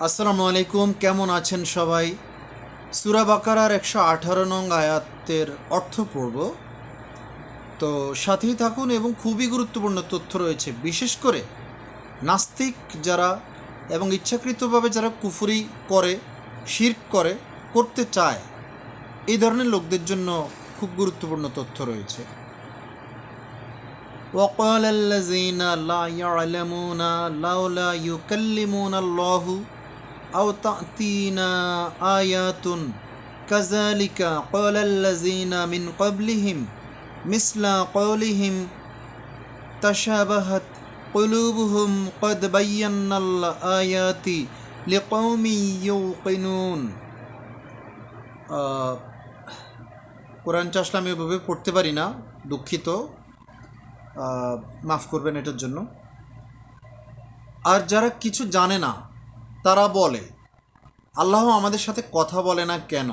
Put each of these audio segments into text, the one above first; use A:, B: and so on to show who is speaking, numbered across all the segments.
A: আসসালামু আলাইকুম কেমন আছেন সবাই সুরা বাকারার একশো আঠারো নং আয়াতের অর্থ পড়ব তো সাথেই থাকুন এবং খুবই গুরুত্বপূর্ণ তথ্য রয়েছে বিশেষ করে নাস্তিক যারা এবং ইচ্ছাকৃতভাবে যারা কুফুরি করে শির্ক করে করতে চায় এই ধরনের লোকদের জন্য খুব গুরুত্বপূর্ণ তথ্য রয়েছে وقال الذين لا يعلمون لولا يكلمون الله أو تأتينا آيات كذلك قال الذين من قبلهم مثل قولهم تشابهت قلوبهم قد بينا الآيات لقوم يوقنون আহ, কোরআন চাষটা আমি ওইভাবে পড়তে পারি না দুঃখিত আহ, মাফ করবেন এটার জন্য আর যারা কিছু জানে না তারা বলে, আল্লাহ আমাদের সাথে কথা বলে না কেন?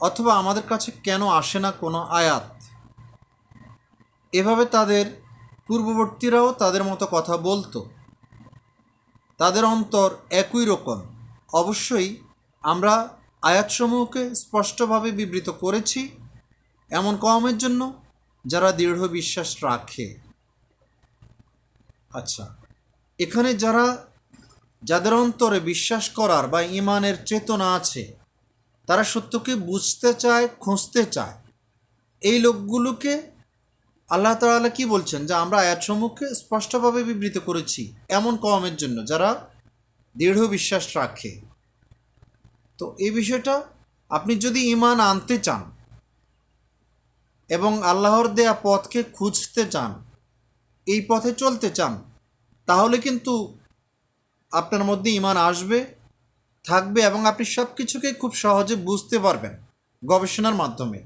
A: অথবা আমাদের কাছে কেন আসে না কোনো আয়াত? এভাবে তাদের পূর্ববর্তীরাও তাদের মতো কথা বলতো। তাদের অন্তর একই রকম। অবশ্যই আমরা আয়াতসমূহকে স্পষ্টভাবে বিবৃত করেছি এমন কমের জন্য যারা দৃঢ় বিশ্বাস রাখে। আচ্ছা এখানে যারা যাদের অন্তরে বিশ্বাস করার বা ইমানের চেতনা আছে, তারা সত্যকে বুঝতে চায়, খুঁজতে চায়। এই লোকগুলোকে আল্লাহ তাআলা কি বলছেন? যে আমরা আয়াতসমূহকে স্পষ্টভাবে বিবৃত করেছি এমন কমের জন্য যারা দৃঢ় বিশ্বাস রাখে। তো এই বিষয়টা আপনি যদি ইমান আনতে চান এবং আল্লাহর দেয়া পথকে খুঁজতে চান, এই পথে চলতে চান, তাহলে কিন্তু আপনার মধ্যে ইমান আসবে, থাকবে এবং আপনি সব কিছুকে খুব সহজে বুঝতে পারবেন গবেষণার মাধ্যমে।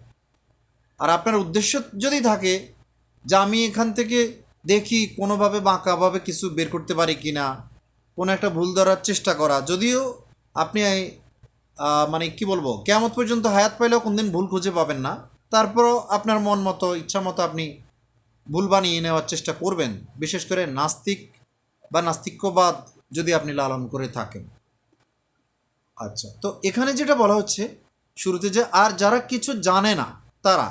A: আর আপনার উদ্দেশ্য যদি থাকে যে আমি এখান থেকে দেখি কোনোভাবে বাঁকাভাবে কিছু বের করতে পারি কি না কোনো একটা ভুল ধরার চেষ্টা করা, যদিও আপনি মানে কি বলব কেমন পর্যন্ত হায়াত পাইলেও কোনদিন ভুল খুঁজে পাবেন না। তারপরও আপনার মন মতো, ইচ্ছা মতো আপনি ভুল বানিয়ে নেওয়ার চেষ্টা করবেন। বিশেষ করে নাস্তিক বা নাস্তিক্যবাদ যদি আপনি লালন করে থাকেন। আচ্ছা তো এখানে যেটা বলা হচ্ছে, শুরুতে যে আর যারা কিছু জানে না, তারা,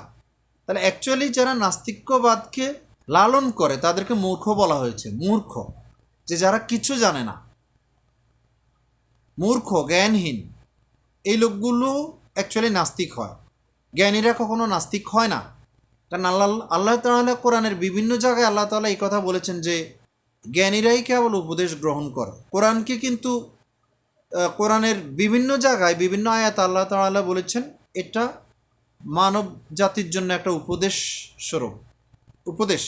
A: তাহলে অ্যাকচুয়ালি যারা নাস্তিক্যবাদকে লালন করে, তাদেরকে মূর্খ বলা হয়েছে, মূর্খ। যে যারা কিছু জানে না, মূর্খ, জ্ঞানহীন, এই লোকগুলো অ্যাকচুয়ালি নাস্তিক হয়। জ্ঞানীরা কখনো নাস্তিক হয় না। কারণ আল্লাহ আল্লাহ তাআলা কোরআনের বিভিন্ন জায়গায় আল্লাহ তাআলা এই কথা বলেছেন যে জ্ঞানীরাই কেবল উপদেশ গ্রহণ করে। কোরআনকে কিন্তু কোরআনের বিভিন্ন জায়গায় বিভিন্ন আয়াত আল্লাহ তাআলা বলেছেন, এটা মানব জাতির জন্য একটা উপদেশ স্বরূপ, উপদেশ।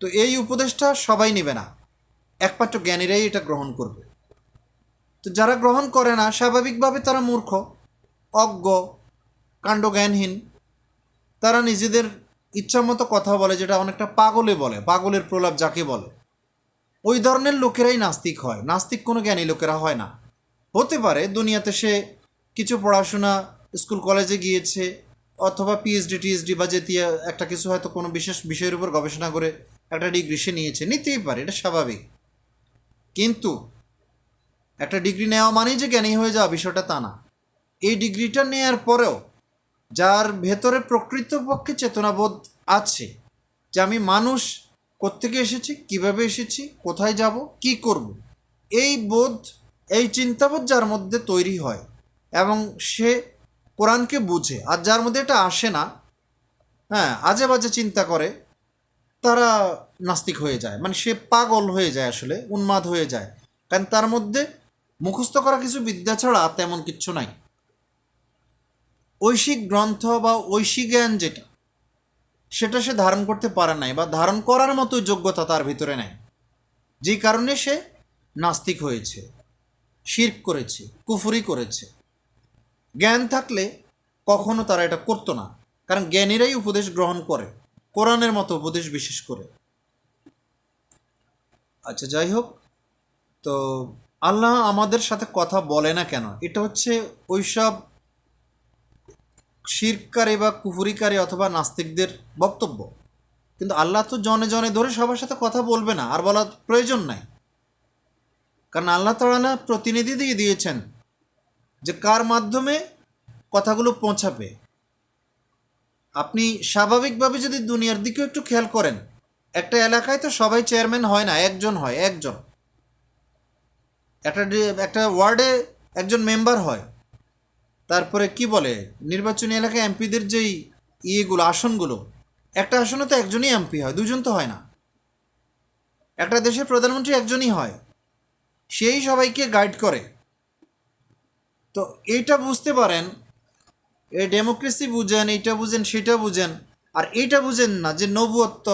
A: তো এই উপদেশটা সবাই নেবে না। একমাত্র জ্ঞানীরাই এটা গ্রহণ করবে। তো যারা গ্রহণ করে না, স্বাভাবিকভাবে তারা মূর্খ, অজ্ঞ, কাণ্ডজ্ঞানহীন। তারা নিজেদের ইচ্ছা মতো কথা বলে, যেটা অনেকটা পাগলে বলে, পাগলের প্রলাপ যাকে বলে। ওই ধরনের লোকেরাই নাস্তিক হয়। নাস্তিক কোনো জ্ঞানী লোকেরা হয় না। হতে পারে দুনিয়াতে সে কিছু পড়াশোনা, স্কুল কলেজে গিয়েছে, অথবা পিএইচডি টিএইচডি বা জাতীয় একটা কিছু হয়তো কোনো বিশেষ বিষয়ের উপর গবেষণা করে একটা ডিগ্রি সে নিয়েছে। নিতেই পারে, এটা স্বাভাবিক। কিন্তু একটা ডিগ্রি নেওয়া মানেই যে জ্ঞানী হয়ে যাওয়া বিষয়টা তা না। এই ডিগ্রিটা নেওয়ার পরেও যার ভেতরে প্রকৃতপক্ষে চেতনাবোধ আছে, যে আমি মানুষ কোত্থেকে এসেছি, কীভাবে এসেছি, কোথায় যাব, কি করব। এই বোধ, এই চিন্তাবোধ যার মধ্যে তৈরি হয় এবং সে কোরআনকে বুঝে, আর যার মধ্যে এটা আসে না হ্যাঁ আজে বাজে চিন্তা করে, তারা নাস্তিক হয়ে যায়। মানে সে পাগল হয়ে যায় আসলে, উন্মাদ হয়ে যায়। কারণ তার মধ্যে মুখস্থ করা কিছু বিদ্যা ছাড়া তেমন কিচ্ছু নাই। ঐশিক গ্রন্থ বা ঐশী জ্ঞান যেটা সেটা সে ধারণ করতে পারে নাই বা ধারণ করার মতো যোগ্যতা তার ভিতরে নাই। যেই কারণে সে নাস্তিক হয়েছে, শির্ক করেছে, কুফুরি করেছে। জ্ঞান থাকলে কখনো তারা এটা করতো না। কারণ জ্ঞানীরাই উপদেশ গ্রহণ করে, কোরআনের মতো উপদেশ বিশেষ করে। আচ্ছা যাই হোক। তো আল্লাহ আমাদের সাথে কথা বলে না কেন? এটা হচ্ছে ওইসব শিরকারী বা কুফুরিকারী অথবা নাস্তিকদের বক্তব্য। কিন্তু আল্লাহ তো জনে জনে ধরে সবার সাথে কথা বলবে না, আর বলার প্রয়োজন নাই। কারণ আল্লাহ তাআলা প্রতিনিধি দিয়ে দিয়েছেন যে কার মাধ্যমে কথাগুলো পৌঁছাবে। আপনি স্বাভাবিকভাবে যদি দুনিয়ার দিকেও একটু খেয়াল করেন, একটা এলাকায় তো সবাই চেয়ারম্যান হয় না, একজন হয়, একজন। একটা একটা ওয়ার্ডে একজন মেম্বার হয়। তারপরে কি বলে? নির্বাচনী এলাকায় এমপিদের যেই ইয়েগুলো, আসনগুলো, একটা আসনে তো একজনই এমপি হয়, দুজন তো হয় না। একটা দেশের প্রধানমন্ত্রী একজনই হয়, সেই সবাইকে গাইড করে। তো এইটা বুঝতে পারেন, এই ডেমোক্রেসি বুঝেন, এইটা বুঝেন, সেটা বুঝেন, আর এইটা বুঝেন না যে নবুয়ত্ব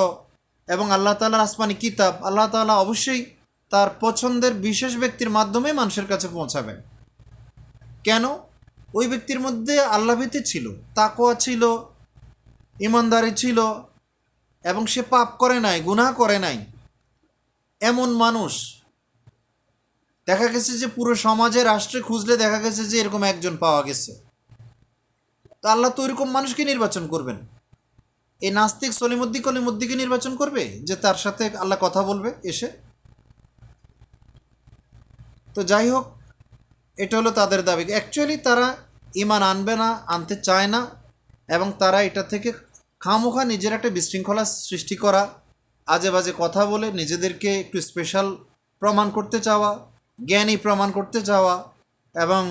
A: এবং আল্লাহ তালার আসমানি কিতাব, আল্লাহ তাআলা অবশ্যই তার পছন্দের বিশেষ ব্যক্তির মাধ্যমে মানুষের কাছে পৌঁছাবেন। কেন? ওই ব্যক্তির মধ্যে আল্লাভীতি ছিল তাকোয়া ছিল, ইমানদারি ছিল, এবং সে পাপ করে নাই, গুনাহ করে নাই। এমন মানুষ। দেখা গেছে যে পুরো সমাজে রাষ্ট্রে খুঁজলে দেখা গেছে যে এরকম একজন পাওয়া গেছে। তো আল্লাহ তো ওইরকম মানুষকে নির্বাচন করবেন। এই নাস্তিক সলিমুদ্দি কলিমুদ্দিকে নির্বাচন করবে, যে তার সাথে আল্লাহ কথা বলবে এসে। তো যাই হোক, এটা হলো তাদের দাবি। অ্যাকচুয়ালি তারা ইমান আনবে না, আনতে চায় না এবং তারা এটা থেকে খামোখা নিজের একটা বিশৃঙ্খলা সৃষ্টি করা আজে বাজে কথা বলে নিজেদেরকে একটু স্পেশাল প্রমাণ করতে চাওয়া, জ্ঞানী প্রমাণ করতে চাওয়া এবং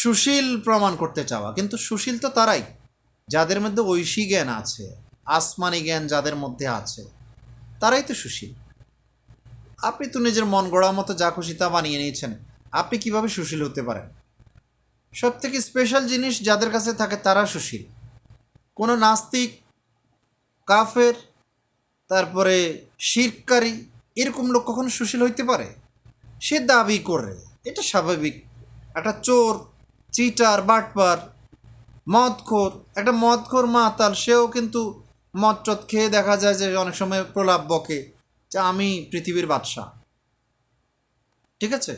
A: সুশীল প্রমাণ করতে চাওয়া। কিন্তু সুশীল তো তারাই, যাদের মধ্যে ঐশী জ্ঞান আছে, আসমানি জ্ঞান যাদের মধ্যে আছে, তারাই তো সুশীল। আপনি তো নিজের মন গড়া মতো যা খুশি তা বানিয়ে নিয়েছেন, আপনি কীভাবে সুশীল হতে পারেন? সব থেকে স্পেশাল জিনিস যাদের কাছে থাকে তারা সুশীল। কোনো নাস্তিক, কাফের, তারপরে শিরকারী, এরকম লোক কখনো সুশীল হইতে পারে? সে দাবি করে, এটা স্বাভাবিক। একটা চোর চিটার বাটপার, মদখোর, একটা মদখোর মাতাল, সেও কিন্তু মদ টদ খেয়ে দেখা যায় যে অনেক সময় প্রলাপ বকে যে আমি পৃথিবীর বাদশাহ। ঠিক আছে?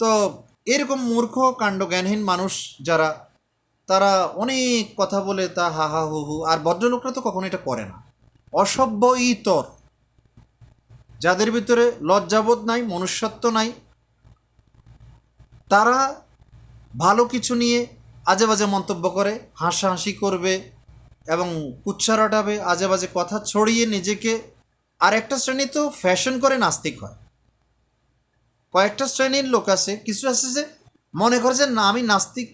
A: তো এরকম মূর্খ, কাণ্ডজ্ঞানহীন মানুষ যারা, তারা অনেক কথা বলে তা হা হা হু হু, আর ভদ্রলোকরা তো কখনো এটা করে না। অসভ্য ইতর। যাদের ভিতরে লজ্জাবোধ নাই, মনুষ্যত্ব নাই, তারা ভালো কিছু নিয়ে আজে বাজে মন্তব্য করে, হাসাহাসি করবে এবং কুচ্ছা রটাবে আজে বাজে কথা ছড়িয়ে নিজেকে আর একটা শ্রেণি তো ফ্যাশন করে নাস্তিক হয়। কয়েকটা শ্রেণির লোক আছে, কিছু আছে যে মনে করে যে না, আমি নাস্তিক,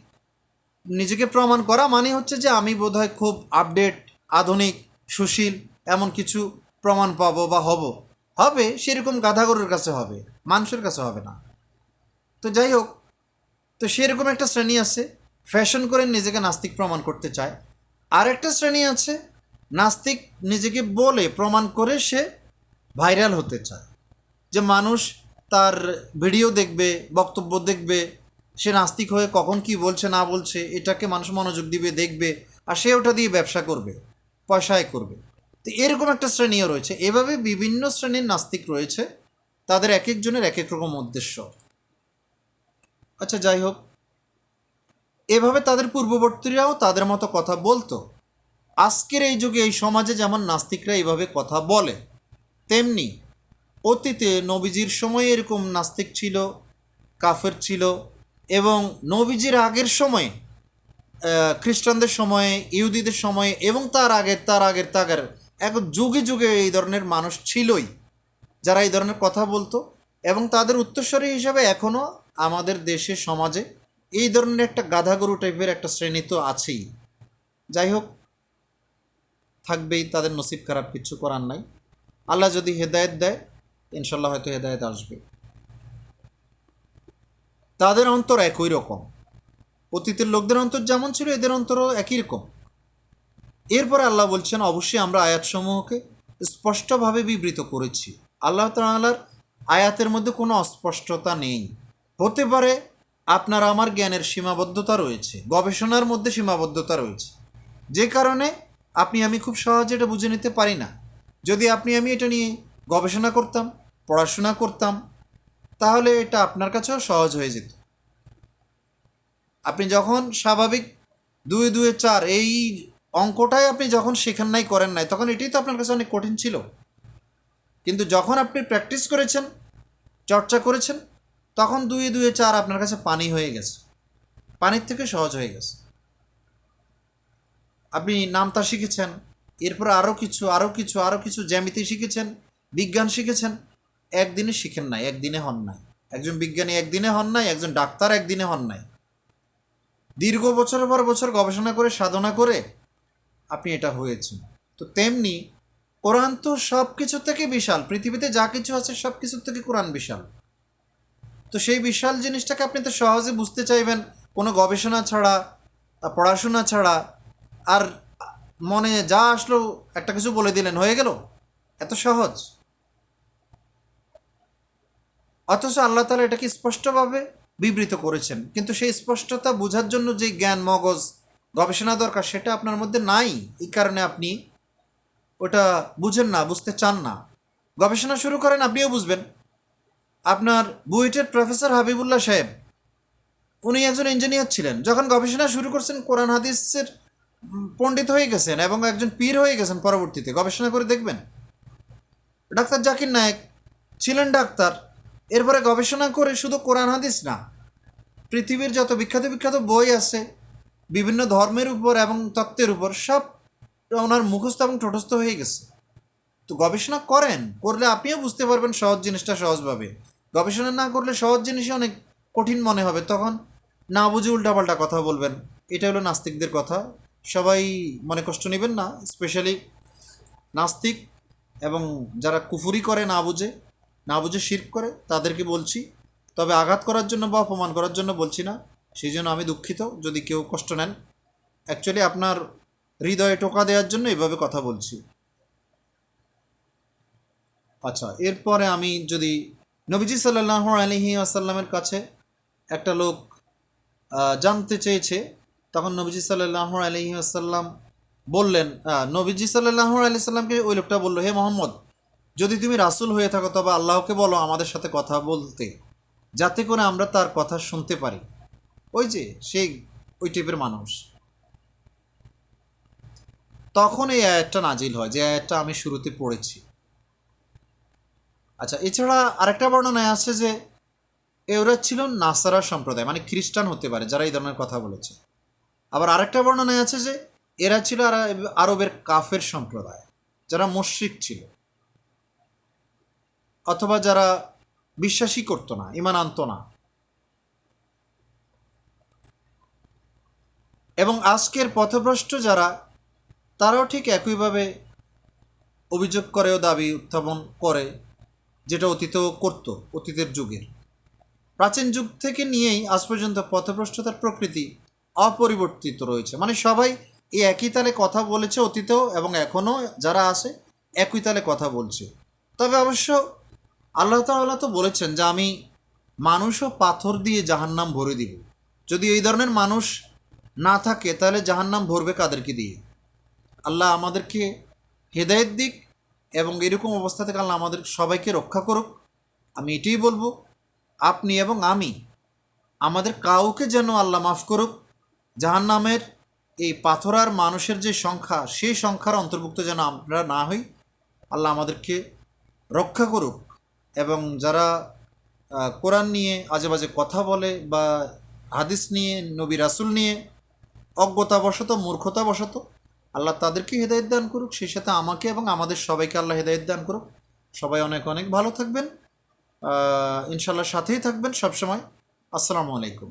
A: নিজেকে প্রমাণ করা মানে হচ্ছে যে আমি বোধহয় খুব আপডেট আধুনিক, সুশীল, এমন কিছু প্রমাণ পাবো বা হব। হবে, সেরকম গাধাগরুর কাছে হবে, মানুষের কাছে হবে না। তো যাই হোক, তো সেরকম একটা শ্রেণি আছে ফ্যাশন করে নিজেকে নাস্তিক প্রমাণ করতে চায়। আর একটা শ্রেণি আছে, নাস্তিক নিজেকে বলে প্রমাণ করে সে ভাইরাল হতে চায়। যে মানুষ তার ভিডিও দেখবে, বক্তব্য দেখবে, সে নাস্তিক হয়ে কখন কি বলছে, না বলছে, এটাকে মানুষ মনোযোগ দিবে, দেখবে, আর সে ওটা দিয়ে ব্যবসা করবে, পয়সায় করবে। তো এরকম একটা শ্রেণীও রয়েছে। এভাবে বিভিন্ন শ্রেণির নাস্তিক রয়েছে। তাদের এক একজনের এক এক রকম উদ্দেশ্য। আচ্ছা যাই হোক। এভাবে তাদের পূর্ববর্তীরাও তাদের মতো কথা বলতো। আজকের এই যুগে, এই সমাজে যেমন নাস্তিকরা এইভাবে কথা বলে, তেমনি অতীতে নবীজির সময় এরকম নাস্তিক ছিল, কাফের ছিল এবং নবীজির আগের সময়ে খ্রিস্টানদের সময়ে, ইহুদিদের সময়ে এবং তার আগের তার আগের তাগের এক যুগে যুগে এই ধরনের মানুষ ছিলই। যারা এই ধরনের কথা বলতো এবং তাদের উত্তরস্বরী হিসাবে এখনও আমাদের দেশে, সমাজে এই ধরনের একটা গাধাগরু টাইপের একটা শ্রেণি তো আছেই। যাই হোক, থাকবেই, তাদের নসিব খারাপ কিছু করার নাই। আল্লাহ যদি হেদায়েত দেয় ইনশাল্লাহ হয়তো হেদায়েত আসবে। তাদের অন্তর একই রকম। অতীতের লোকদের অন্তর যেমন ছিল, এদের অন্তরও একই রকম। এরপরে আল্লাহ বলছেন, অবশ্যই আমরা আয়াতসমূহকে স্পষ্টভাবে বিবৃত করেছি। আল্লাহ তাআলার আয়াতের মধ্যে কোনো অস্পষ্টতা নেই। হতে পারে আপনার আমার জ্ঞানের সীমাবদ্ধতা রয়েছে, গবেষণার মধ্যে সীমাবদ্ধতা রয়েছে। যে কারণে আপনি আমি খুব সহজে এটা বুঝে নিতে পারি না। যদি আপনি আমি এটা নিয়ে গবেষণা করতাম, পড়াশোনা করতাম, তাহলে এটা আপনার কাছেও সহজ হয়ে যেত। আপনি যখন স্বাভাবিক দুই দুয়ে চার এই অঙ্কটাই আপনি যখন শেখান নাই, করেন নাই, তখন এটাই তো আপনার কাছে অনেক কঠিন ছিল। কিন্তু যখন আপনি প্র্যাকটিস করেছেন, চর্চা করেছেন, তখন দুয়ে দুয়ে চার আপনার কাছে পানি হয়ে গেছে। পানির থেকে সহজ হয়ে গেছে। আপনি নামতা শিখেছেন, এরপর আরও কিছু আরও কিছু আরও কিছু জ্যামিতি শিখেছেন বিজ্ঞান শিখেছেন? একদিনে শিখেন নাই, একদিনে হন নাই। একজন বিজ্ঞানী একদিনে হন নাই, একজন ডাক্তার একদিনে হন নাই। দীর্ঘ বছরের পর বছর গবেষণা করে, সাধনা করে আপনি এটা হয়েছেন। তো তেমনি কোরআন তো সব কিছু থেকে বিশাল, পৃথিবীতে যা কিছু আছে সব কিছুর থেকে কোরআন বিশাল। তো সেই বিশাল জিনিসটাকে আপনি তো সহজে বুঝতে চাইবেন, কোনো গবেষণা ছাড়া পড়াশোনা ছাড়া। আর মনে যা আসলো, একটা কিছু বলে দিলেন, হয়ে গেল? এত সহজ। অথচ আল্লাহ তালা এটাকে স্পষ্টভাবে বিবৃত করেছেন। কিন্তু সেই স্পষ্টতা বোঝার জন্য যে জ্ঞান, মগজ, গবেষণা দরকার সেটা আপনার মধ্যে নাই। এই কারণে আপনি ওটা বুঝেন না, বুঝতে চান না। গবেষণা শুরু করেন, আপনিও বুঝবেন। আপনার বুয়েটের প্রফেসর হাবিবুল্লাহ সাহেব, উনি একজন ইঞ্জিনিয়ার ছিলেন। যখন গবেষণা শুরু করছেন, কোরআন, হাদিসের পণ্ডিত হয়ে গেছেন এবং একজন পীর হয়ে গেছেন পরবর্তীতে। গবেষণা করে দেখবেন। ডাক্তার জাকির নায়েক ছিলেন ডাক্তার। এরপরে গবেষণা করে শুধু কোরআন, হাদিস না, পৃথিবীর যত বিখ্যাত বিখ্যাত বই আছে, বিভিন্ন ধর্মের উপর এবং তত্ত্বের উপর সব ওনার মুখস্থ এবং ঠোঁটস্থ হয়ে গেছে। তো গবেষণা করেন, করলে আপনিও বুঝতে পারবেন সহজ জিনিসটা সহজভাবে। গবেষণা না করলে সহজ জিনিসই অনেক কঠিন মনে হবে। তখন না বুঝে উল্টাপাল্টা কথা বলবেন। এটা হলো নাস্তিকদের কথা। সবাই মনে কষ্ট নেবেন না, স্পেশালি নাস্তিক এবং যারা কুফুরি করে না বুঝে। না বুঝে শির্ক করে, তাদেরকে বলছি, তবে আঘাত করার জন্য বা অপমান করার জন্য বলছি না। সেই জন্য আমি দুঃখিত, যদি কেউ কষ্ট নেন। অ্যাকচুয়ালি আপনার হৃদয়ে টোকা দেওয়ার জন্য এভাবে কথা বলছি। আচ্ছা এরপরে আমি যদি নবীজি সাল্লাহ আলহি আসাল্লামের কাছে একটা লোক জানতে চেয়েছে, তখন নবীজি সাল্লাহ আলহি আসাল্লাম বললেন নবীজি সাল্লাহ আলি সাল্লামকে ওই লোকটা বলল, হে মোহাম্মদ যদি তুমি রাসুল হয়ে থাকো, তবে আল্লাহকে বলো আমাদের সাথে কথা বলতে, যাতে করে আমরা তার কথা শুনতে পারি। ওই যে, সেই, ওই টাইপের মানুষ। তখন এই আয়াতটা নাজিল হয়, যে আয়াতটা আমি শুরুতে পড়েছি। আচ্ছা এছাড়া আরেকটা বর্ণনায় আছে যে এরা ছিল নাসারা সম্প্রদায় মানে খ্রিস্টান হতে পারে, যারা এই ধরনের কথা বলেছে। আবার আরেকটা বর্ণনায় আছে যে, এরা ছিল আরা- আরবের কাফের সম্প্রদায়, যারা মুশরিক ছিল। অথবা যারা বিশ্বাসই করতো না, ইমান আনতো না। এবং আজকের পথভ্রষ্ট যারা, তারাও ঠিক একইভাবে অভিযোগ করে ও দাবি উত্থাপন করে, যেটা অতীতেও করতো, অতীতের যুগের। প্রাচীন যুগ থেকে নিয়েই আজ পর্যন্ত পথভ্রষ্টতার প্রকৃতি অপরিবর্তিত রয়েছে। মানে সবাই এই একই তালে কথা বলেছে অতীতেও এবং এখনও যারা আছে, একই তালে কথা বলছে। তবে অবশ্য আল্লাহ তাআলা তো বলেছেন যে আমি মানুষ ও পাথর দিয়ে জাহান্নাম ভরে দিব। যদি এই ধরনের মানুষ না থাকে, তাহলে জাহান্নাম ভরবে কাদেরকে দিয়ে? আল্লাহ আমাদেরকে হেদায়েত দিক এবং এরকম অবস্থা থেকে আল্লাহ আমাদের সবাইকে রক্ষা করুক। আমি এটাই বলব, আপনি এবং আমি, আমাদের কাউকে যেন আল্লাহ মাফ করুক, জাহান্নামের এই পাথরার মানুষের যে সংখ্যা, সেই সংখ্যার অন্তর্ভুক্ত যেন আমরা না হই, আল্লাহ আমাদেরকে রক্ষা করুক। এবং যারা কোরআন নিয়ে আজে বাজে কথা বলে বা হাদিস নিয়ে, নবী রাসুল নিয়ে অজ্ঞতাবশত, মূর্খতাবশত, আল্লাহ তাদেরকে হেদায়ত দান করুক, সেই সাথে আমাকে এবং আমাদের সবাইকে আল্লাহ হেদায়ত দান করুক। সবাই অনেক অনেক ভালো থাকবেন ইনশাল্লাহ সাথেই থাকবেন সবসময়। আসসালামু আলাইকুম।